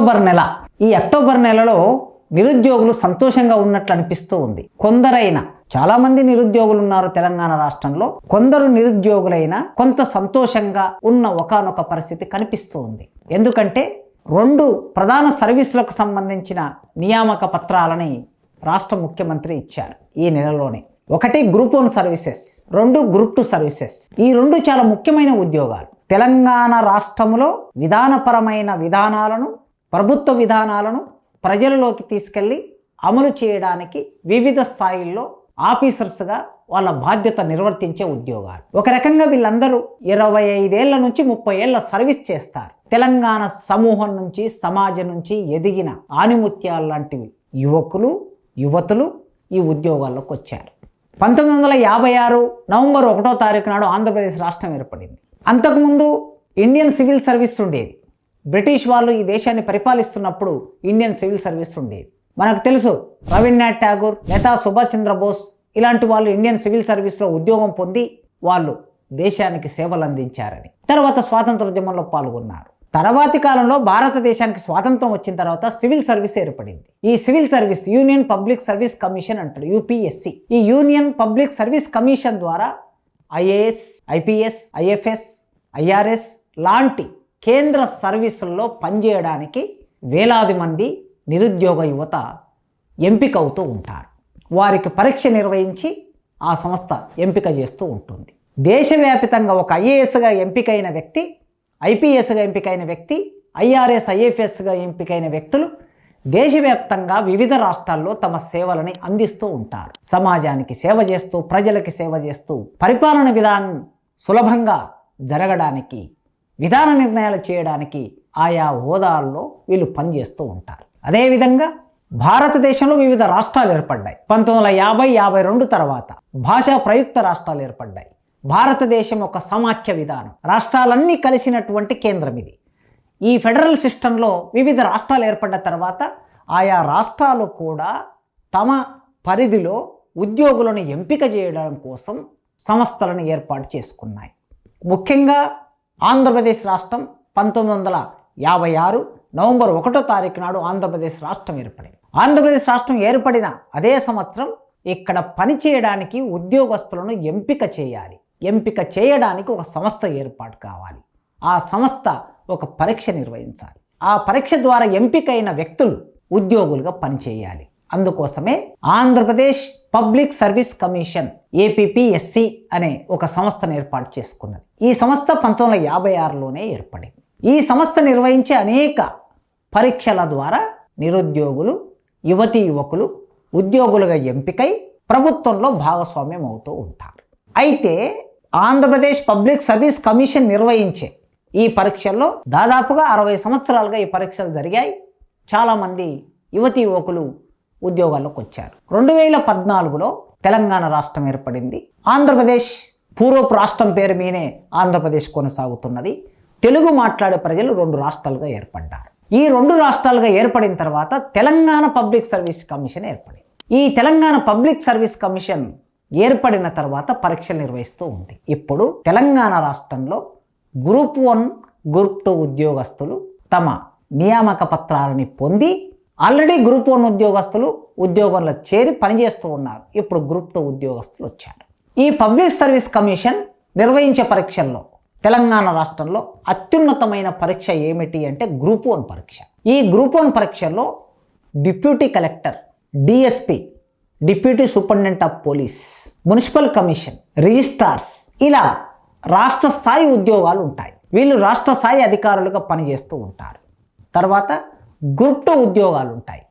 October నెల. ఈ October నెలలో నిరుద్యోగులు సంతోషంగా ఉన్నట్లు అనిపిస్తూ ఉంది. కొందరైన చాలా మంది నిరుద్యోగులు ఉన్నారు తెలంగాణ రాష్ట్రంలో. కొందరు నిరుద్యోగులైన కొంత సంతోషంగా ఉన్న ఒకానొక పరిస్థితి కనిపిస్తూ ఉంది. ఎందుకంటే రెండు ప్రధాన సర్వీసులకు సంబంధించిన నియామక పత్రాలని రాష్ట్ర ముఖ్యమంత్రి ఇచ్చారు ఈ నెలలోనే. ఒకటి గ్రూప్ వన్ సర్వీసెస్ రెండు గ్రూప్ టూ సర్వీసెస్. ఈ రెండు చాలా ముఖ్యమైన ఉద్యోగాలు. తెలంగాణ రాష్ట్రంలో విధానపరమైన విధానాలను ప్రభుత్వ విధానాలను ప్రజలలోకి తీసుకెళ్ళి అమలు చేయడానికి వివిధ స్థాయిల్లో ఆఫీసర్స్గా వాళ్ళ బాధ్యత నిర్వర్తించే ఉద్యోగాలు. ఒక రకంగా వీళ్ళందరూ ఇరవై ఐదేళ్ళ నుంచి ముప్పై ఏళ్ళ సర్వీస్ చేస్తారు. తెలంగాణ సమూహం నుంచి సమాజం నుంచి ఎదిగిన ఆనిముత్యాలు లాంటివి యువకులు యువతులు ఈ ఉద్యోగాల్లోకి వచ్చారు. పంతొమ్మిది వందల యాభై ఆరు నవంబర్ ఒకటో తారీఖు నాడు ఆంధ్రప్రదేశ్ రాష్ట్రం ఏర్పడింది. అంతకుముందు ఇండియన్ సివిల్ సర్వీస్ ఉండేది. బ్రిటిష్ వాళ్ళు ఈ దేశాన్ని పరిపాలిస్తున్నప్పుడు ఇండియన్ సివిల్ సర్వీస్ ఉండేది. మనకు తెలుసు రవీంద్రనాథ్ ఠాగూర్ నేతా సుభాష్ చంద్రబోస్ ఇలాంటి వాళ్ళు ఇండియన్ సివిల్ సర్వీస్లో ఉద్యోగం పొంది వాళ్ళు దేశానికి సేవలు అందించారని తర్వాత స్వాతంత్రోద్యమంలో పాల్గొన్నారు. తర్వాతి కాలంలో భారతదేశానికి స్వాతంత్రం వచ్చిన తర్వాత సివిల్ సర్వీస్ ఏర్పడింది. ఈ civil service union public service commission అంటారు యూపీఎస్సి. ఈ యూనియన్ పబ్లిక్ సర్వీస్ కమిషన్ ద్వారా ఐఏఎస్ ఐపీఎస్ ఐఎఫ్ఎస్ ఐఆర్ఎస్ లాంటి కేంద్ర సర్వీసుల్లో పనిచేయడానికి వేలాది మంది నిరుద్యోగ యువత ఎంపిక అవుతూ ఉంటారు. వారికి పరీక్ష నిర్వహించి ఆ సంస్థ ఎంపిక చేస్తూ ఉంటుంది. దేశవ్యాపితంగా ఒక ఐఏఎస్గా ఎంపికైన వ్యక్తి ఐపీఎస్గా ఎంపికైన వ్యక్తి ఐఆర్ఎస్ ఐఎఫ్ఎస్గా ఎంపికైన వ్యక్తులు దేశవ్యాప్తంగా వివిధ రాష్ట్రాల్లో తమ సేవలని అందిస్తూ ఉంటారు. సమాజానికి సేవ చేస్తూ ప్రజలకి సేవ చేస్తూ పరిపాలన విధానం సులభంగా జరగడానికి విధాన నిర్ణయాలు చేయడానికి ఆయా హోదాల్లో వీళ్ళు పనిచేస్తూ ఉంటారు. అదేవిధంగా భారతదేశంలో వివిధ రాష్ట్రాలు ఏర్పడ్డాయి. పంతొమ్మిది వందల యాభై యాభై రెండు తర్వాత భాషా ప్రయుక్త రాష్ట్రాలు ఏర్పడ్డాయి. భారతదేశం ఒక సమాఖ్య విధానం. రాష్ట్రాలన్నీ కలిసినటువంటి కేంద్రం ఇది. ఈ ఫెడరల్ సిస్టంలో వివిధ రాష్ట్రాలు ఏర్పడ్డ తర్వాత ఆయా రాష్ట్రాలు కూడా తమ పరిధిలో ఉద్యోగులను ఎంపిక చేయడం కోసం సంస్థలను ఏర్పాటు చేసుకున్నాయి. ముఖ్యంగా ఆంధ్రప్రదేశ్ రాష్ట్రం పంతొమ్మిది వందల యాభై ఆరు నవంబర్ ఒకటో తారీఖు నాడు ఆంధ్రప్రదేశ్ రాష్ట్రం ఏర్పడింది. ఆంధ్రప్రదేశ్ రాష్ట్రం ఏర్పడిన అదే సంవత్సరం ఇక్కడ పనిచేయడానికి ఉద్యోగస్తులను ఎంపిక చేయాలి. ఎంపిక చేయడానికి ఒక సంస్థ ఏర్పాటు కావాలి. ఆ సంస్థ ఒక పరీక్ష నిర్వహించాలి. ఆ పరీక్ష ద్వారా ఎంపికైన వ్యక్తులు ఉద్యోగులుగా పనిచేయాలి. అందుకోసమే Andhra Pradesh public service commission APPSC అనే ఒక సంస్థను ఏర్పాటు చేసుకున్నది. ఈ సంస్థ పంతొమ్మిది వందల యాభై ఆరులోనే ఏర్పడింది. ఈ సంస్థ నిర్వహించే అనేక పరీక్షల ద్వారా నిరుద్యోగులు యువతీ యువకులు ఉద్యోగులుగా ఎంపికై ప్రభుత్వంలో భాగస్వామ్యం అవుతూ ఉంటారు. అయితే ఆంధ్రప్రదేశ్ పబ్లిక్ సర్వీస్ కమిషన్ నిర్వహించే ఈ పరీక్షల్లో దాదాపుగా అరవై సంవత్సరాలుగా ఈ పరీక్షలు జరిగాయి. చాలామంది యువతి యువకులు ఉద్యోగాల్లోకి వచ్చారు. రెండు వేల పద్నాలుగులో తెలంగాణ రాష్ట్రం ఏర్పడింది. ఆంధ్రప్రదేశ్ పూర్వపు రాష్ట్రం పేరు మీనే ఆంధ్రప్రదేశ్ కొనసాగుతున్నది. తెలుగు మాట్లాడే ప్రజలు రెండు రాష్ట్రాలుగా ఏర్పడ్డారు. ఈ రెండు రాష్ట్రాలుగా ఏర్పడిన తర్వాత తెలంగాణ పబ్లిక్ సర్వీస్ కమిషన్ ఏర్పడింది. ఈ తెలంగాణ పబ్లిక్ సర్వీస్ కమిషన్ ఏర్పడిన తర్వాత పరీక్షలు నిర్వహిస్తూ ఉంది. ఇప్పుడు తెలంగాణ రాష్ట్రంలో గ్రూప్ వన్ గ్రూప్ టూ ఉద్యోగస్తులు తమ నియామక పత్రాలని పొంది ఆల్రెడీ గ్రూప్ వన్ ఉద్యోగస్తులు ఉద్యోగంలో చేరి పనిచేస్తూ ఉన్నారు. ఇప్పుడు గ్రూప్ టూ ఉద్యోగస్తులు వచ్చారు. ఈ పబ్లిక్ సర్వీస్ కమిషన్ నిర్వహించే పరీక్షల్లో తెలంగాణ రాష్ట్రంలో అత్యున్నతమైన పరీక్ష ఏమిటి అంటే గ్రూప్ వన్ పరీక్ష. ఈ గ్రూప్ వన్ పరీక్షలో deputy collector DSP deputy superintendent of police municipal commission registrars ఇలా రాష్ట్ర స్థాయి ఉద్యోగాలు ఉంటాయి. వీళ్ళు రాష్ట్ర స్థాయి అధికారులుగా పనిచేస్తూ ఉంటారు. తర్వాత గ్రూప్ టూ ఉద్యోగాలు ఉంటాయి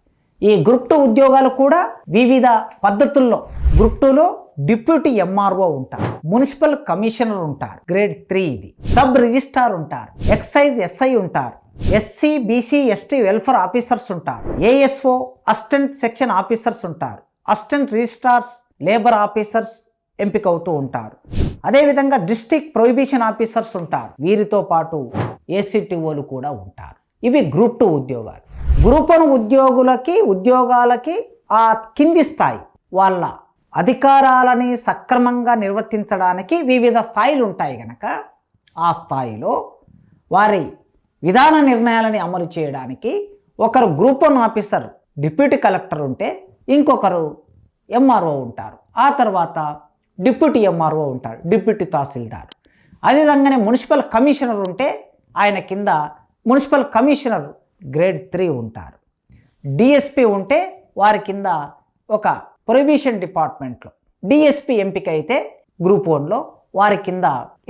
ఈ గ్రూప్ టూ ఉద్యోగాలు కూడా వివిధ పద్ధతుల్లో గ్రూప్ టూలో డిప్యూటీ ఎంఆర్ఓ ఉంటారు మున్సిపల్ కమిషనర్ ఉంటారు గ్రేడ్ త్రీ ఇది సబ్ రిజిస్ట్రార్ ఉంటారు ఎక్సైజ్ ఎస్ఐ ఉంటారు SC BC ST welfare officers ఉంటారు ఏఎస్ఓ అసిస్టెంట్ సెక్షన్ ఆఫీసర్స్ ఉంటారు అసిస్టెంట్ రిజిస్ట్రార్స్ లేబర్ ఆఫీసర్స్ ఎంపిక అవుతూ ఉంటారు. అదేవిధంగా డిస్ట్రిక్ట్ ప్రొహిబిషన్ ఆఫీసర్స్ ఉంటారు. వీరితో పాటు ఏసీటీఓలు కూడా ఉంటారు. ఇవి గ్రూప్ టూ ఉద్యోగాలు. గ్రూప్ వన్ ఉద్యోగులకి ఉద్యోగాలకి ఆ కింది స్థాయి వాళ్ళ అధికారాలని సక్రమంగా నిర్వర్తించడానికి వివిధ స్థాయిలు ఉంటాయి కనుక ఆ స్థాయిలో వారి విధాన నిర్ణయాలని అమలు చేయడానికి ఒకరు group one officer deputy collector ఉంటే ఇంకొకరు ఎంఆర్ఓ ఉంటారు. ఆ తర్వాత డిప్యూటీ ఎంఆర్ఓ ఉంటారు డిప్యూటీ తహసీల్దార్. అదేవిధంగానే మున్సిపల్ కమిషనర్ ఉంటే ఆయన కింద మున్సిపల్ కమిషనర్ గ్రేడ్ త్రీ ఉంటారు. డిఎస్పి ఉంటే వారి కింద ఒక ప్రొహిబిషన్ డిపార్ట్మెంట్లో డిఎస్పి ఎంపిక అయితే గ్రూప్ వన్లో వారి కింద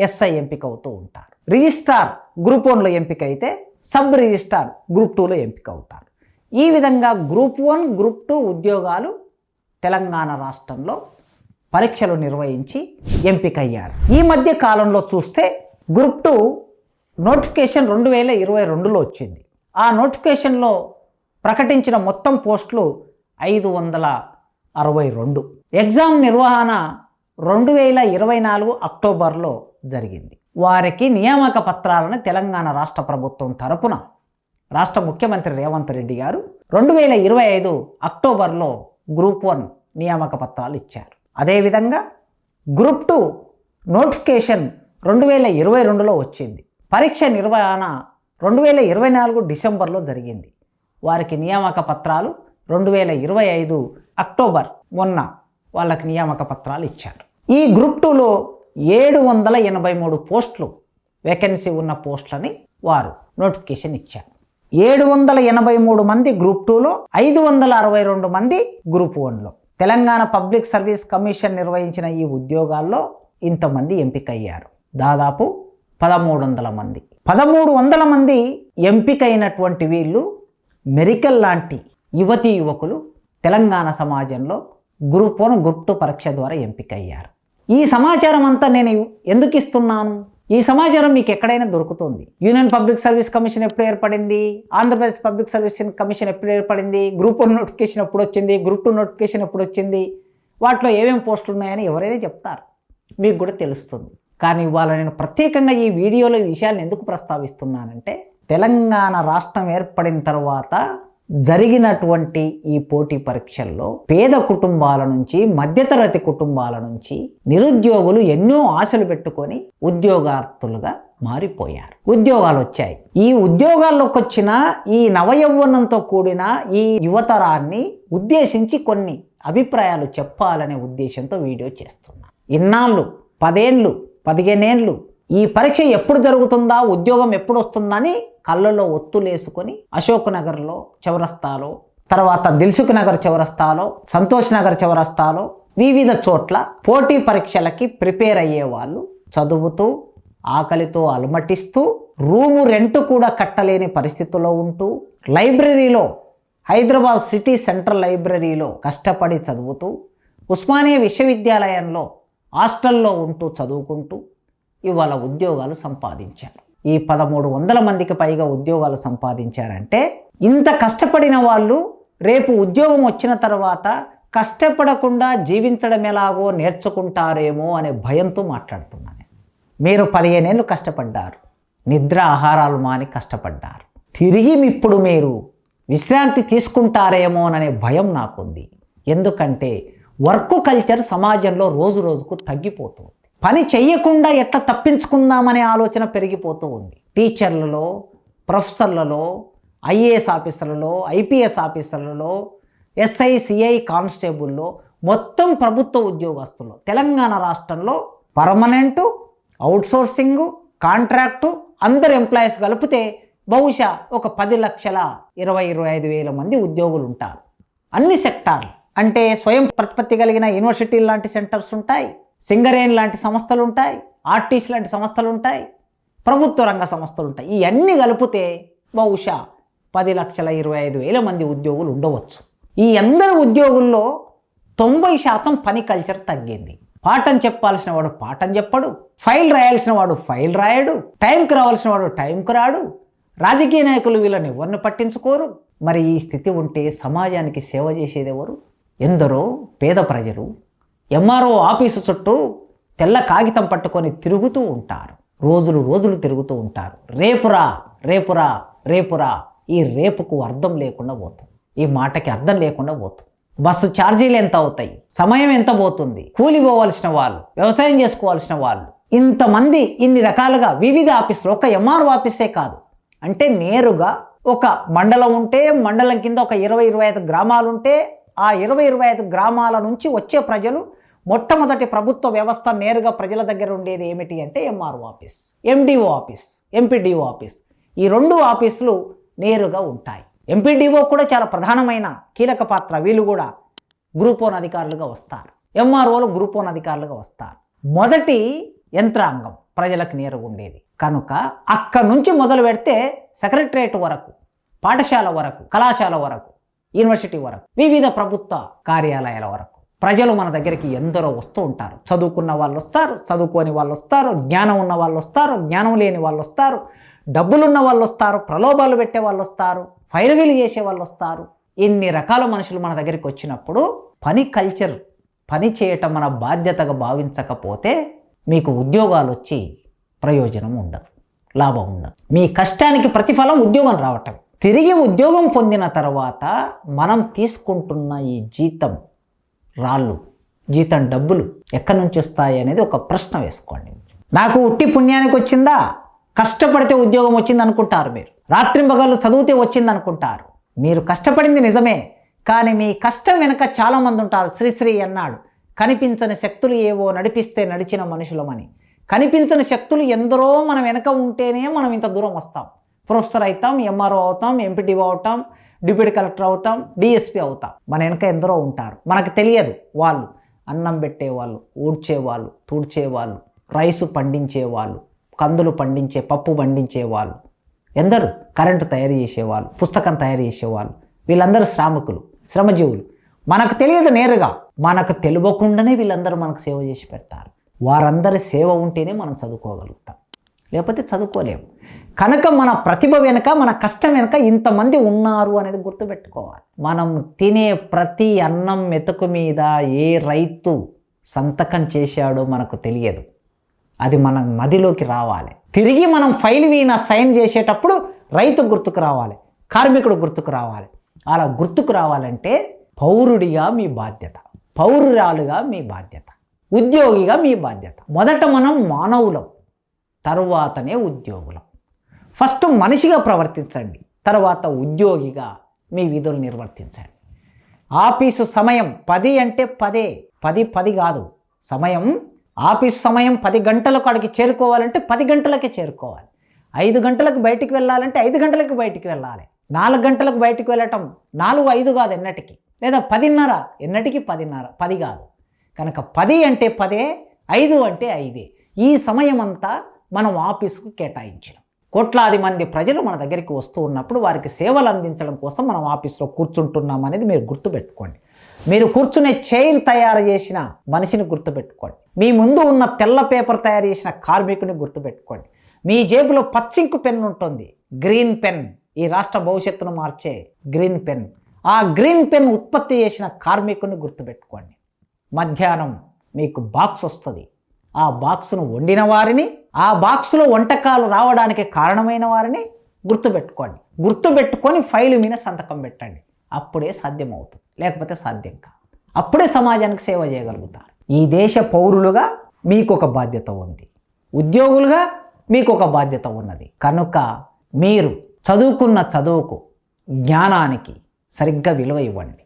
ఎస్ఐ ఎంపిక అవుతూ ఉంటారు. రిజిస్ట్రార్ గ్రూప్ వన్లో ఎంపిక అయితే సబ్ రిజిస్ట్రార్ గ్రూప్ టూలో ఎంపిక అవుతారు ఈ విధంగా గ్రూప్ వన్ గ్రూప్ టూ ఉద్యోగాలు తెలంగాణ రాష్ట్రంలో పరీక్షలు నిర్వహించి ఎంపికయ్యారు. ఈ మధ్య కాలంలో చూస్తే గ్రూప్ టూ నోటిఫికేషన్ రెండు వేల ఇరవై రెండులో వచ్చింది. ఆ నోటిఫికేషన్లో ప్రకటించిన మొత్తం పోస్టులు ఐదు వందల అరవై రెండు. ఎగ్జామ్ నిర్వహణ రెండు వేల ఇరవై నాలుగు అక్టోబర్లో జరిగింది. వారికి నియామక పత్రాలను తెలంగాణ రాష్ట్ర ప్రభుత్వం తరపున రాష్ట్ర ముఖ్యమంత్రి రేవంత్ రెడ్డి గారు రెండు వేల ఇరవై ఐదు అక్టోబర్లో గ్రూప్ వన్ నియామక పత్రాలు ఇచ్చారు. అదేవిధంగా గ్రూప్ టూ నోటిఫికేషన్ రెండు వేల ఇరవై రెండులో వచ్చింది. పరీక్ష నిర్వహణ రెండు వేల ఇరవై నాలుగు డిసెంబర్లో జరిగింది. వారికి నియామక పత్రాలు రెండు వేల ఇరవై ఐదు అక్టోబర్ మొన్న వాళ్ళకి నియామక పత్రాలు ఇచ్చారు. ఈ గ్రూప్ టూలో ఏడు వందల ఎనభై మూడు పోస్టులు వేకెన్సీ ఉన్న పోస్టులని వారు నోటిఫికేషన్ ఇచ్చారు. ఏడు వందల ఎనభై మూడు మంది గ్రూప్ టూలో ఐదు వందల అరవై రెండు మంది గ్రూప్ వన్లో. తెలంగాణ పబ్లిక్ సర్వీస్ కమిషన్ నిర్వహించిన ఈ ఉద్యోగాల్లో ఇంతమంది ఎంపికయ్యారు. దాదాపు పదమూడు వందల మంది. పదమూడు వందల మంది ఎంపికైనటువంటి వీళ్ళు మెరికల్ లాంటి యువతీ యువకులు తెలంగాణ సమాజంలో గ్రూప్ వన్ గ్రూప్ టూ పరీక్ష ద్వారా ఎంపికయ్యారు. ఈ సమాచారం అంతా నేను ఎందుకు ఇస్తున్నాను? ఈ సమాచారం మీకు ఎక్కడైనా దొరుకుతుంది. యూనియన్ పబ్లిక్ సర్వీస్ కమిషన్ ఎప్పుడు ఏర్పడింది? ఆంధ్రప్రదేశ్ పబ్లిక్ సర్వీస్ కమిషన్ ఎప్పుడు ఏర్పడింది? గ్రూప్ వన్ నోటిఫికేషన్ ఎప్పుడు వచ్చింది? గ్రూప్ టూ నోటిఫికేషన్ ఎప్పుడు వచ్చింది? వాటిలో ఏమేమి పోస్టులు ఉన్నాయని ఎవరైనా చెప్తారు. మీకు కూడా తెలుస్తుంది. కానీ ఇవాళ నేను ప్రత్యేకంగా ఈ వీడియోలో ఈ విషయాన్ని ఎందుకు ప్రస్తావిస్తున్నానంటే తెలంగాణ రాష్ట్రం ఏర్పడిన తర్వాత జరిగినటువంటి ఈ పోటీ పరీక్షల్లో పేద కుటుంబాల నుంచి మధ్యతరగతి కుటుంబాల నుంచి నిరుద్యోగులు ఎన్నో ఆశలు పెట్టుకొని ఉద్యోగార్థులుగా మారిపోయారు. ఉద్యోగాలు వచ్చాయి. ఈ ఉద్యోగాల్లోకి వచ్చిన ఈ నవయౌవనంతో కూడిన ఈ యువతరాన్ని ఉద్దేశించి కొన్ని అభిప్రాయాలు చెప్పాలనే ఉద్దేశంతో వీడియో చేస్తున్నా. ఇన్నాళ్ళు పదేళ్ళు పదిహేనేళ్ళు ఈ పరీక్ష ఎప్పుడు జరుగుతుందా? ఉద్యోగం ఎప్పుడు వస్తుందని కళ్ళలో ఒత్తులేసుకొని అశోక్ నగర్లో చౌరస్తాలో తర్వాత దిల్సుఖ్ నగర్ చౌరస్తాలో సంతోష్ నగర్ చౌరస్తాలో వివిధ చోట్ల పోటీ పరీక్షలకి ప్రిపేర్ అయ్యే వాళ్ళు చదువుతూ ఆకలితో అలమటిస్తూ రూము రెంట్ కూడా కట్టలేని పరిస్థితిలో ఉంటూ లైబ్రరీలో హైదరాబాద్ సిటీ సెంట్రల్ లైబ్రరీలో కష్టపడి చదువుతూ ఉస్మానియా విశ్వవిద్యాలయంలో హాస్టల్లో ఉంటూ చదువుకుంటూ ఇవాళ ఉద్యోగాలు సంపాదించారు. ఈ పదమూడు వందల మందికి పైగా ఉద్యోగాలు సంపాదించారంటే ఇంత కష్టపడిన వాళ్ళు రేపు ఉద్యోగం వచ్చిన తర్వాత కష్టపడకుండా జీవించడం ఎలాగో నేర్చుకుంటారేమో అనే భయంతో మాట్లాడుతున్నాను. మీరు పదిహేనేళ్ళు కష్టపడ్డారు. నిద్ర ఆహారాలు మాని కష్టపడ్డారు. తిరిగి ఇప్పుడు మీరు విశ్రాంతి తీసుకుంటారేమోననే భయం నాకుంది. ఎందుకంటే వర్క్ కల్చర్ సమాజంలో రోజు రోజుకు తగ్గిపోతుంది. పని చెయ్యకుండా ఎట్లా తప్పించుకుందామనే ఆలోచన పెరిగిపోతూ ఉంది. టీచర్లలో ప్రొఫెసర్లలో ఐఏఎస్ ఆఫీసర్లలో ఐపీఎస్ ఆఫీసర్లలో ఎస్ఐ సిఐ కానిస్టేబుల్లో మొత్తం ప్రభుత్వ ఉద్యోగస్తులు తెలంగాణ రాష్ట్రంలో పర్మనెంటు అవుట్సోర్సింగు కాంట్రాక్టు అందరు ఎంప్లాయీస్ కలిపితే బహుశా ఒక పది లక్షల ఇరవై ఇరవై ఐదు వేల మంది ఉద్యోగులు ఉంటారు. అన్ని సెక్టార్లు. అంటే స్వయం ప్రతిపత్తి కలిగిన యూనివర్సిటీలు లాంటి సెంటర్స్ ఉంటాయి సింగరేన్ లాంటి సంస్థలు ఉంటాయి ఆర్టీస్ లాంటి సంస్థలు ఉంటాయి ప్రభుత్వ రంగ సంస్థలు ఉంటాయి. ఇవన్నీ కలిపితే బహుశా పది లక్షల ఇరవై ఐదు వేల మంది ఉద్యోగులు ఉండవచ్చు. ఈ అందరి ఉద్యోగుల్లో తొంభై శాతం పని కల్చర్ తగ్గింది. పాఠం చెప్పాల్సిన వాడు పాఠం చెప్పడు ఫైల్ రాయాల్సిన వాడు ఫైల్ రాయడు టైంకి రావాల్సిన వాడు టైంకి రాడు. రాజకీయ నాయకులు వీళ్ళని ఎవరిని పట్టించుకోరు? మరి ఈ స్థితి ఉంటే సమాజానికి సేవ చేసేదెవరు ఎందరో పేద ప్రజలు ఎంఆర్ఓ ఆఫీసు చుట్టూ తెల్ల కాగితం పట్టుకొని తిరుగుతూ ఉంటారు. రోజులు రోజులు తిరుగుతూ ఉంటారు. రేపురా రేపురా రేపురా. ఈ రేపుకు అర్థం లేకుండా పోతుంది. ఈ మాటకి అర్థం లేకుండా పోతుంది. బస్సు ఛార్జీలు ఎంత అవుతాయి? సమయం ఎంత పోతుంది? కూలి పోవాల్సిన వాళ్ళు వ్యవసాయం చేసుకోవాల్సిన వాళ్ళు ఇంతమంది ఇన్ని రకాలుగా వివిధ ఆఫీసులు. ఒక ఎంఆర్ఓ ఆఫీసే కాదు. అంటే నేరుగా ఒక మండలం ఉంటే మండలం కింద ఒక ఇరవై ఇరవై ఐదు గ్రామాలు ఉంటే ఆ ఇరవై ఇరవై ఐదు గ్రామాల నుంచి వచ్చే ప్రజలు మొట్టమొదటి ప్రభుత్వ వ్యవస్థ నేరుగా ప్రజల దగ్గర ఉండేది ఏమిటి అంటే MRO office MDO office MPDO office ఈ రెండు ఆఫీసులు నేరుగా ఉంటాయి. ఎంపీడీఓ కూడా చాలా ప్రధానమైన కీలక పాత్ర. వీళ్ళు కూడా గ్రూప్ వన్ అధికారులుగా వస్తారు. ఎంఆర్ఓలు గ్రూప్ వన్ అధికారులుగా వస్తారు. మొదటి యంత్రాంగం ప్రజలకు నేరుగా ఉండేది. కనుక అక్కడ నుంచి మొదలు పెడితే సెక్రటరేట్ వరకు పాఠశాల వరకు కళాశాల వరకు యూనివర్సిటీ వరకు వివిధ ప్రభుత్వ కార్యాలయాల వరకు. ప్రజలు మన దగ్గరికి ఎందరో వస్తూ ఉంటారు. చదువుకున్న వాళ్ళు వస్తారు చదువుకోని వాళ్ళు వస్తారు జ్ఞానం ఉన్న వాళ్ళు వస్తారు జ్ఞానం లేని వాళ్ళు వస్తారు డబ్బులున్న వాళ్ళు వస్తారు ప్రలోభాలు పెట్టే వాళ్ళు వస్తారు ఫైరవీలు చేసే వాళ్ళు వస్తారు. ఇన్ని రకాల మనుషులు మన దగ్గరికి వచ్చినప్పుడు పని కల్చర్ పని చేయటం మన బాధ్యతగా భావించకపోతే మీకు ఉద్యోగాలు వచ్చి ప్రయోజనం ఉండదు లాభం ఉండదు. మీ కష్టానికి ప్రతిఫలం ఉద్యోగం రావటం. తిరిగి ఉద్యోగం పొందిన తర్వాత మనం తీసుకుంటున్న ఈ జీతం రాళ్ళు జీతం డబ్బులు ఎక్కడి నుంచి వస్తాయి అనేది ఒక ప్రశ్న వేసుకోండి. నాకు ఉట్టి పుణ్యానికి వచ్చిందా? కష్టపడితే ఉద్యోగం వచ్చింది అనుకుంటారు మీరు. రాత్రింబగళ్ళు చదివితే వచ్చింది అనుకుంటారు. మీరు కష్టపడింది నిజమే కానీ మీ కష్టం వెనుక చాలామంది ఉంటారు. శ్రీశ్రీ అన్నాడు. కనిపించని శక్తులు ఏవో నడిపిస్తే నడిచిన మనుషులమని. కనిపించని శక్తులు ఎందరో మన వెనక ఉంటేనే మనం ఇంత దూరం వస్తాం. ప్రొఫెసర్ అవుతాం ఎంఆర్ఓ అవుతాం ఎంపీటీఓ అవుతాం డిప్యూటీ కలెక్టర్ అవుతాం డిఎస్పీ అవుతాం. మన వెనక ఎందరో ఉంటారు. మనకు తెలియదు వాళ్ళు. అన్నం పెట్టేవాళ్ళు ఊడ్చేవాళ్ళు తూడ్చేవాళ్ళు రైసు పండించేవాళ్ళు కందులు పండించే పప్పు పండించేవాళ్ళు. ఎందరు? కరెంటు తయారు చేసేవాళ్ళు పుస్తకం తయారు చేసేవాళ్ళు. వీళ్ళందరూ శ్రామికులు శ్రమజీవులు. మనకు తెలియదు నేరుగా. మనకు తెలియకుండానే వీళ్ళందరూ మనకు సేవ చేసి పెడతారు. వారందరి సేవ ఉంటేనే మనం చదువుకోగలుగుతాం. లేకపోతే చదువుకోలేము. కనుక మన ప్రతిభ వెనుక మన కష్టం వెనుక ఇంతమంది ఉన్నారు అనేది గుర్తుపెట్టుకోవాలి. మనం తినే ప్రతి అన్నం మెతుకు మీద ఏ రైతు సంతకం చేశాడో మనకు తెలియదు. అది మన మదిలోకి రావాలి. తిరిగి మనం ఫైల్ వీన సైన్ చేసేటప్పుడు రైతు గుర్తుకు రావాలి. కార్మికుడు గుర్తుకు రావాలి. అలా గుర్తుకు రావాలంటే పౌరుడిగా మీ బాధ్యత పౌరురాలుగా మీ బాధ్యత ఉద్యోగిగా మీ బాధ్యత. మొదట మనం మానవులం. తర్వాతనే ఉద్యోగులం. ఫస్ట్ మనిషిగా ప్రవర్తించండి తర్వాత ఉద్యోగిగా మీ విధులు నిర్వర్తించండి. ఆఫీసు సమయం పది అంటే పదే పది పది కాదు. సమయం ఆఫీస్ సమయం పది గంటలకు అక్కడికి చేరుకోవాలంటే పది గంటలకే చేరుకోవాలి. ఐదు గంటలకు బయటికి వెళ్ళాలంటే ఐదు గంటలకు బయటికి వెళ్ళాలి. నాలుగు గంటలకు బయటికి వెళ్ళటం నాలుగు ఐదు కాదు ఎన్నటికి. లేదా పదిన్నర ఎన్నటికి పదిన్నర పది కాదు. కనుక పది అంటే పదే ఐదు అంటే ఐదే. ఈ సమయం అంతా మనం ఆఫీసుకు కేటాయించినాం. కోట్లాది మంది ప్రజలు మన దగ్గరికి వస్తూ ఉన్నప్పుడు వారికి సేవలు అందించడం కోసం మనం ఆఫీస్లో కూర్చుంటున్నాం అనేది మీరు గుర్తుపెట్టుకోండి. మీరు కూర్చునే చైర్ తయారు చేసిన మనిషిని గుర్తుపెట్టుకోండి. మీ ముందు ఉన్న తెల్ల పేపర్ తయారు చేసిన కార్మికుని గుర్తుపెట్టుకోండి. మీ జేబులో పచ్చింకు పెన్ ఉంటుంది. Green pen. ఈ రాష్ట్ర భవిష్యత్తును మార్చే గ్రీన్ పెన్. ఆ గ్రీన్ పెన్ ఉత్పత్తి చేసిన కార్మికుని గుర్తుపెట్టుకోండి. మధ్యాహ్నం మీకు బాక్స్ వస్తుంది. ఆ బాక్స్ను వండిన వారిని ఆ బాక్స్లో వంటకాలు రావడానికి కారణమైన వారిని గుర్తుపెట్టుకోండి. గుర్తుపెట్టుకొని ఫైలు మీద సంతకం పెట్టండి. అప్పుడే సాధ్యమవుతుంది. లేకపోతే సాధ్యం కాదు. అప్పుడే సమాజానికి సేవ చేయగలుగుతారు. ఈ దేశ పౌరులుగా మీకు ఒక బాధ్యత ఉంది. ఉద్యోగులుగా మీకు ఒక బాధ్యత ఉన్నది. కనుక మీరు చదువుకున్న చదువుకు జ్ఞానానికి సరిగ్గా విలువ ఇవ్వండి.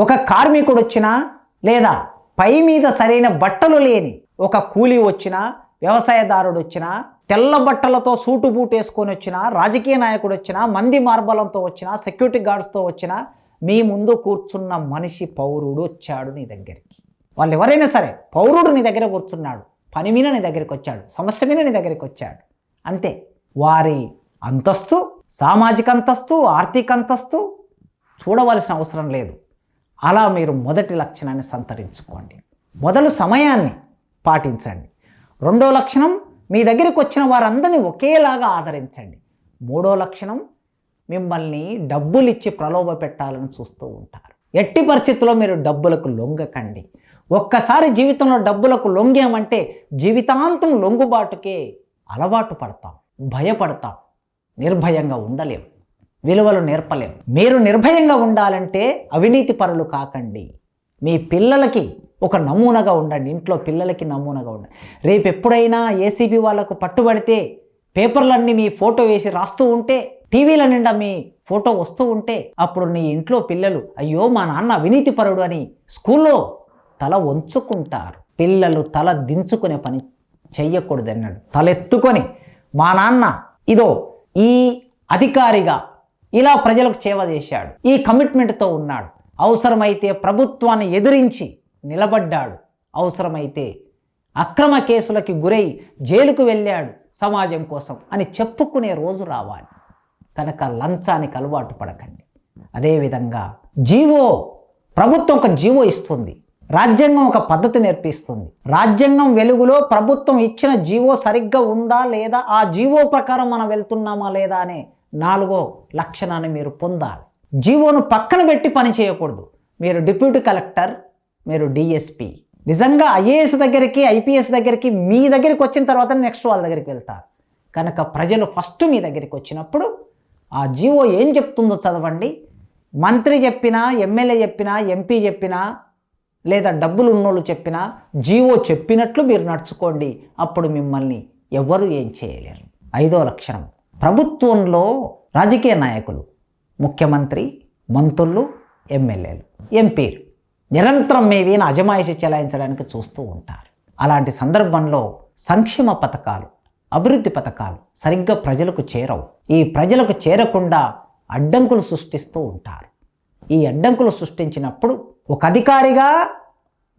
ఒక కార్మికుడు వచ్చినా లేదా పై మీద సరైన బట్టలు లేని ఒక కూలీ వచ్చినా వ్యవసాయదారుడు వచ్చినా తెల్ల బట్టలతో సూటు బూట్ వేసుకొని వచ్చినా రాజకీయ నాయకుడు వచ్చినా మంది మార్బలంతో వచ్చినా సెక్యూరిటీ గార్డ్స్తో వచ్చినా మీ ముందు కూర్చున్న మనిషి పౌరుడు వచ్చాడు నీ దగ్గరికి. వాళ్ళు ఎవరైనా సరే పౌరుడు నీ దగ్గర కూర్చున్నాడు పని మీద నీ దగ్గరికి వచ్చాడు సమస్య మీద నీ దగ్గరికి వచ్చాడు. అంతే. వారి అంతస్తు సామాజిక అంతస్తు ఆర్థిక అంతస్తు చూడవలసిన అవసరం లేదు. అలా మీరు మొదటి లక్షణాన్ని సంతరించుకోండి. మొదలు సమయాన్ని పాటించండి. రెండో లక్షణం మీ దగ్గరికి వచ్చిన వారందరినీ ఒకేలాగా ఆదరించండి. మూడో లక్షణం మిమ్మల్ని డబ్బులు ఇచ్చి ప్రలోభ పెట్టాలని చూస్తూ ఉంటారు. ఎట్టి పరిస్థితుల్లో మీరు డబ్బులకు లొంగకండి. ఒక్కసారి జీవితంలో డబ్బులకు లొంగామంటే జీవితాంతం లొంగుబాటుకే అలవాటు పడతాం భయపడతాం నిర్భయంగా ఉండలేం విలువలు నేర్పలేం. మీరు నిర్భయంగా ఉండాలంటే అవినీతి పరులు కాకండి. మీ పిల్లలకి ఒక నమూనాగా ఉండండి. ఇంట్లో పిల్లలకి నమూనాగా ఉండండి. రేపు ఎప్పుడైనా ఏసీబీ వాళ్ళకు పట్టుబడితే పేపర్లన్నీ మీ ఫోటో వేసి రాస్తూ ఉంటే టీవీల నిండా మీ ఫోటో వస్తూ ఉంటే అప్పుడు నీ ఇంట్లో పిల్లలు అయ్యో మా నాన్న అవినీతిపరుడు అని స్కూల్లో తల వంచుకుంటారు. పిల్లలు తల దించుకునే పని చెయ్యకూడదు అన్నాడు తలెత్తుకొని మా నాన్న ఇదో ఈ అధికారిగా ఇలా ప్రజలకు సేవ చేశాడు. ఈ కమిట్మెంట్తో ఉన్నాడు. అవసరమైతే ప్రభుత్వాన్ని ఎదిరించి నిలబడ్డాడు. అవసరమైతే అక్రమ కేసులకి గురై జైలుకు వెళ్ళాడు సమాజం కోసం అని చెప్పుకునే రోజు రావాలి. కనుక లంచానికి అలవాటు పడకండి. అదేవిధంగా జీవో ప్రభుత్వం ఒక జీవో ఇస్తుంది. రాజ్యాంగం ఒక పద్ధతి నేర్పిస్తుంది. రాజ్యాంగం వెలుగులో ప్రభుత్వం ఇచ్చిన జీవో సరిగ్గా ఉందా లేదా? ఆ జీవో ప్రకారం మనం వెళ్తున్నామా లేదా అనే నాలుగో లక్షణాన్ని మీరు పొందాలి. జీవోను పక్కన పెట్టి పని చేయకూడదు. మీరు డిప్యూటీ కలెక్టర్ మీరు డిఎస్పి నిజంగా ఐఏఎస్ దగ్గరికి ఐపీఎస్ దగ్గరికి మీ దగ్గరికి వచ్చిన తర్వాత నెక్స్ట్ వాళ్ళ దగ్గరికి వెళ్తారు కనుక ప్రజలు ఫస్ట్ మీ దగ్గరికి వచ్చినప్పుడు ఆ జీవో ఏం చెప్తుందో చదవండి. మంత్రి చెప్పినా ఎమ్మెల్యే చెప్పినా ఎంపీ చెప్పినా లేదా డబ్బులు ఉన్నోళ్ళు చెప్పినా జీవో చెప్పినట్లు మీరు నడుచుకోండి. అప్పుడు మిమ్మల్ని ఎవరు ఏం చేయలేరు. ఐదో లక్షణం. ప్రభుత్వంలో రాజకీయ నాయకులు ముఖ్యమంత్రి మంత్రులు ఎమ్మెల్యేలు. ఎంపీలు నిరంతరం మేవీన అజమాయిషి చెలాయించడానికి చూస్తూ ఉంటారు. అలాంటి సందర్భంలో సంక్షేమ పథకాలు అభివృద్ధి పథకాలు సరిగ్గా ప్రజలకు చేరవు. ఈ ప్రజలకు చేరకుండా అడ్డంకులు సృష్టిస్తూ ఉంటారు. ఈ అడ్డంకులు సృష్టించినప్పుడు ఒక అధికారిగా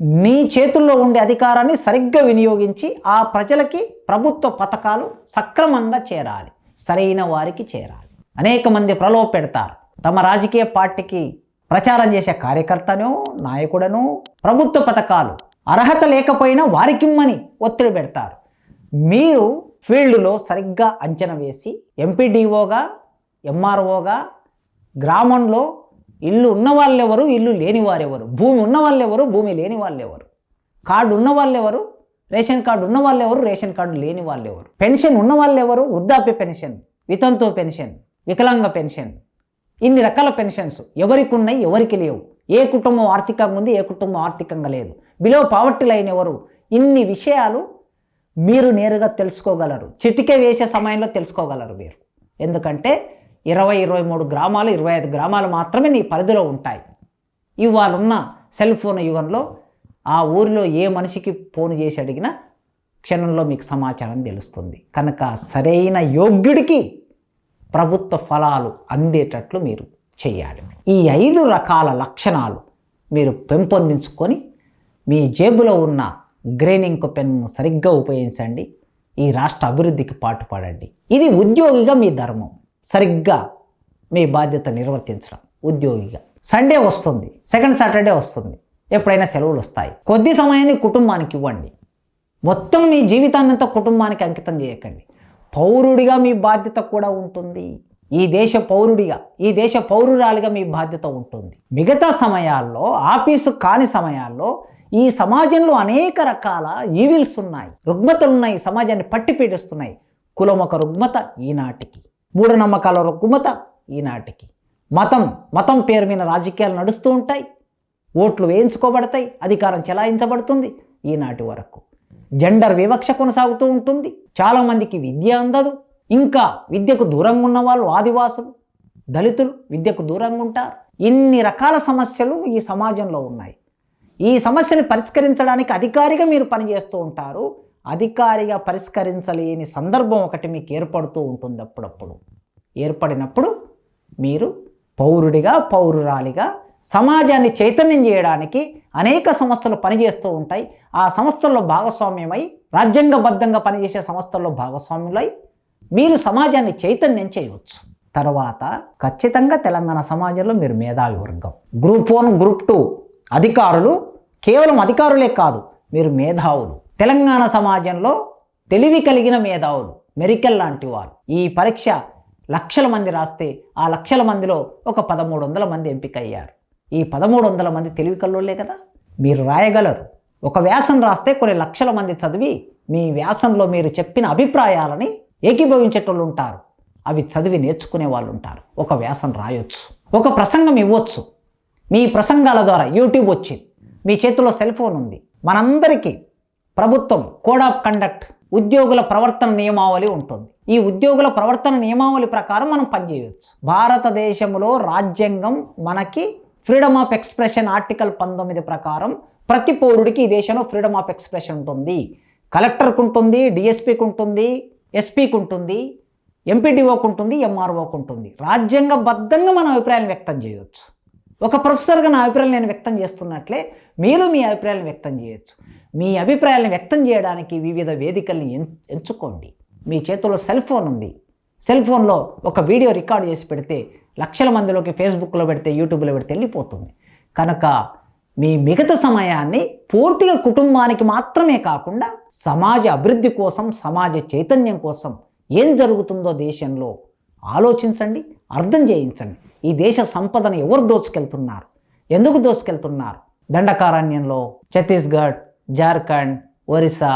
నీ చేతుల్లో ఉండే అధికారాన్ని సరిగ్గా వినియోగించి ఆ ప్రజలకి ప్రభుత్వ పథకాలు సక్రమంగా చేరాలి. సరైన వారికి చేరాలి. అనేక మంది ప్రలోభ పెడతారు. తమ రాజకీయ పార్టీకి ప్రచారం చేసే కార్యకర్తను నాయకుడను ప్రభుత్వ పథకాలు అర్హత లేకపోయినా వారికిమ్మని ఒత్తిడి పెడతారు. మీరు ఫీల్డ్లో సరిగ్గా అంచనా వేసి ఎంపీడీఓగా ఎంఆర్ఓగా గ్రామంలో ఇల్లు ఉన్న వాళ్ళెవరు ఇల్లు లేని వారెవరు భూమి ఉన్న వాళ్ళెవరు భూమి లేని వాళ్ళెవరు కార్డు ఉన్న వాళ్ళెవరు రేషన్ కార్డు ఉన్న వాళ్ళెవరు రేషన్ కార్డు లేని వాళ్ళెవరు పెన్షన్ ఉన్న వాళ్ళెవరు వృద్ధాప్య పెన్షన్ వితంతు పెన్షన్ వికలాంగ పెన్షన్. ఇన్ని రకాల పెన్షన్స్ ఎవరికి ఉన్నాయి ఎవరికి లేవు. ఏ కుటుంబం ఆర్థికంగా ఉంది ఏ కుటుంబం ఆర్థికంగా లేదు. బిలో పావర్టీ లైన్ ఎవరు? ఇన్ని విషయాలు మీరు నేరుగా తెలుసుకోగలరు. చిటికే వేసే సమయంలో తెలుసుకోగలరు మీరు. ఎందుకంటే ఇరవై ఇరవై మూడు గ్రామాలు ఇరవై ఐదు గ్రామాలు మాత్రమే నీ పరిధిలో ఉంటాయి. ఇవాళ ఉన్న సెల్ ఫోన్ యుగంలో ఆ ఊరిలో ఏ మనిషికి ఫోన్ చేసి అడిగినా క్షణంలో మీకు సమాచారం తెలుస్తుంది. కనుక సరైన యోగ్యుడికి ప్రభుత్వ ఫలాలు అందేటట్లు మీరు చేయాలి. ఈ ఐదు రకాల లక్షణాలు మీరు పెంపొందించుకొని మీ జేబులో ఉన్న గ్రేనింగ్ పెన్ను సరిగ్గా ఉపయోగించండి. ఈ రాష్ట్ర అభివృద్ధికి పాటుపడండి. ఇది ఉద్యోగిగా మీ ధర్మం. సరిగ్గా మీ బాధ్యత నిర్వర్తించడం ఉద్యోగిగా. సండే వస్తుంది. సెకండ్ సాటర్డే వస్తుంది. ఎప్పుడైనా సెలవులు వస్తాయి. కొద్ది సమయాన్ని కుటుంబానికి ఇవ్వండి. మొత్తం మీ జీవితాన్నంతా కుటుంబానికి అంకితం చేయకండి. పౌరుడిగా మీ బాధ్యత కూడా ఉంటుంది. ఈ దేశ పౌరుడిగా ఈ దేశ పౌరురాలిగా మీ బాధ్యత ఉంటుంది. మిగతా సమయాల్లో ఆఫీసు కాని సమయాల్లో ఈ సమాజంలో అనేక రకాల ఈవిల్స్ ఉన్నాయి. రుగ్మతలు ఉన్నాయి ఈ సమాజాన్ని పట్టి పీడిస్తున్నాయి. కులం ఒక రుగ్మత ఈనాటికి మూఢనమ్మకాల రుగ్మత ఈనాటికి. మతం మతం పేరు మీద రాజకీయాలు నడుస్తూ ఉంటాయి. ఓట్లు వేయించుకోబడతాయి అధికారం చెలాయించబడుతుంది ఈనాటి వరకు. జెండర్ వివక్ష కొనసాగుతూ ఉంటుంది. చాలామందికి విద్య అందదు. ఇంకా విద్యకు దూరంగా ఉన్న వాళ్ళు ఆదివాసులు దళితులు విద్యకు దూరంగా ఉంటారు. ఇన్ని రకాల సమస్యలు ఈ సమాజంలో ఉన్నాయి. ఈ సమస్యని పరిష్కరించడానికి అధికారిగా మీరు పనిచేస్తూ ఉంటారు. అధికారిగా పరిష్కరించలేని సందర్భం ఒకటి మీకు ఏర్పడుతూ ఉంటుంది అప్పుడప్పుడు. ఏర్పడినప్పుడు మీరు పౌరుడిగా పౌరురాలిగా సమాజాన్ని చైతన్యం చేయడానికి అనేక సంస్థలు పనిచేస్తూ ఉంటాయి. ఆ సంస్థల్లో భాగస్వామ్యమై రాజ్యాంగబద్ధంగా పనిచేసే సంస్థల్లో భాగస్వాములై మీరు సమాజాన్ని చైతన్యం చేయవచ్చు. తర్వాత ఖచ్చితంగా తెలంగాణ సమాజంలో మీరు మేధావి వర్గం. గ్రూప్ వన్ గ్రూప్ టూ అధికారులు కేవలం అధికారులే కాదు మీరు మేధావులు. తెలంగాణ సమాజంలో తెలివి కలిగిన మేధావులు మెరికల్ లాంటి వారు. ఈ పరీక్ష లక్షల మంది రాస్తే ఆ లక్షల మందిలో ఒక పదమూడు వందల మంది ఎంపిక అయ్యారు ఈ పదమూడు వందల మంది తెలివి కల్లోలే కదా? మీరు రాయగలరు. ఒక వ్యాసం రాస్తే కొన్ని లక్షల మంది చదివి మీ వ్యాసంలో మీరు చెప్పిన అభిప్రాయాలని ఏకీభవించేటోళ్ళు ఉంటారు. అవి చదివి నేర్చుకునే వాళ్ళు ఉంటారు. ఒక వ్యాసం రాయొచ్చు. ఒక ప్రసంగం ఇవ్వచ్చు. మీ ప్రసంగాల ద్వారా యూట్యూబ్ వచ్చింది. మీ చేతిలో సెల్ ఫోన్ ఉంది. మనందరికీ ప్రభుత్వం కోడ్ ఆఫ్ కండక్ట్ ఉద్యోగుల ప్రవర్తన నియమావళి ఉంటుంది. ఈ ఉద్యోగుల ప్రవర్తన నియమావళి ప్రకారం మనం పనిచేయవచ్చు భారతదేశంలో రాజ్యాంగం మనకి ఫ్రీడమ్ ఆఫ్ ఎక్స్ప్రెషన్ ఆర్టికల్ పంతొమ్మిది ప్రకారం ప్రతి పౌరుడికి ఈ దేశంలో ఫ్రీడమ్ ఆఫ్ ఎక్స్ప్రెషన్ ఉంటుంది. కలెక్టర్కు ఉంటుంది డిఎస్పీకి ఉంటుంది ఎస్పీకి ఉంటుంది ఎంపీడీఓకి ఉంటుంది ఎంఆర్ఓకి ఉంటుంది. రాజ్యాంగబద్ధంగా మన అభిప్రాయాలను వ్యక్తం చేయవచ్చు ఒక ప్రొఫెసర్గా నా అభిప్రాయాలు నేను వ్యక్తం చేస్తున్నట్లే మీరు మీ అభిప్రాయాలను వ్యక్తం చేయొచ్చు. మీ అభిప్రాయాలను వ్యక్తం చేయడానికి వివిధ వేదికల్ని ఎంచుకోండి. మీ చేతిలో సెల్ ఫోన్ ఉంది. సెల్ ఫోన్లో ఒక వీడియో రికార్డ్ చేసి పెడితే లక్షల మందిలోకి ఫేస్బుక్లో పెడితే యూట్యూబ్లో పెడితే వెళ్ళిపోతుంది. కనుక మీ మిగతా సమయాన్ని పూర్తిగా కుటుంబానికి మాత్రమే కాకుండా సమాజ అభివృద్ధి కోసం సమాజ చైతన్యం కోసం ఏం జరుగుతుందో దేశంలో ఆలోచించండి అర్థం చేయించండి. ఈ దేశ సంపదను ఎవరు దోచుకెళ్తున్నారు ఎందుకు దోచుకెళ్తున్నారు దండకారణ్యంలో ఛత్తీస్గఢ్ జార్ఖండ్ ఒరిస్సా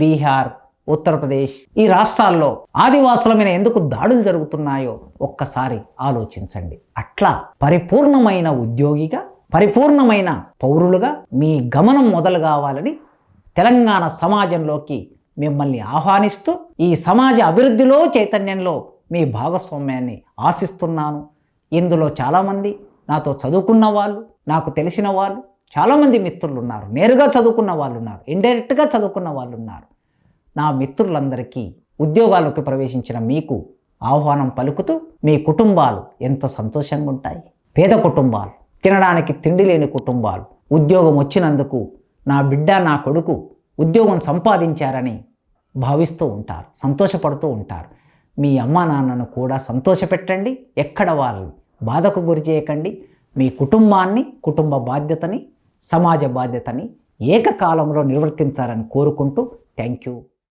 బీహార్ ఉత్తరప్రదేశ్. ఈ రాష్ట్రాల్లో ఆదివాసుల మీద ఎందుకు దాడులు జరుగుతున్నాయో ఒక్కసారి ఆలోచించండి. అట్లా పరిపూర్ణమైన ఉద్యోగిగా పరిపూర్ణమైన పౌరులుగా మీ గమనం మొదలు కావాలని తెలంగాణ సమాజంలోకి మిమ్మల్ని ఆహ్వానిస్తూ ఈ సమాజ అభివృద్ధిలో చైతన్యంలో మీ భాగస్వామ్యాన్ని ఆశిస్తున్నాను. ఇందులో చాలామంది నాతో చదువుకున్న వాళ్ళు నాకు తెలిసిన వాళ్ళు చాలామంది మిత్రులు ఉన్నారు. నేరుగా చదువుకున్న వాళ్ళు ఉన్నారు. ఇండైరెక్ట్గా చదువుకున్న వాళ్ళు ఉన్నారు. నా మిత్రులందరికీ ఉద్యోగాల్లోకి ప్రవేశించిన మీకు ఆహ్వానం పలుకుతూ మీ కుటుంబాలు ఎంత సంతోషంగా ఉంటాయి. పేద కుటుంబాలు తినడానికి తిండి లేని కుటుంబాలు ఉద్యోగం వచ్చినందుకు నా బిడ్డ నా కొడుకు ఉద్యోగం సంపాదించారని భావిస్తూ ఉంటారు సంతోషపడుతూ ఉంటారు. మీ అమ్మా నాన్నను కూడా సంతోషపెట్టండి. ఎక్కడ వారిని బాధకు గురి చేయకండి. మీ కుటుంబాన్ని కుటుంబ బాధ్యతని సమాజ బాధ్యతని ఏకకాలంలో నిర్వర్తించాలని కోరుకుంటూ థ్యాంక్ యూ.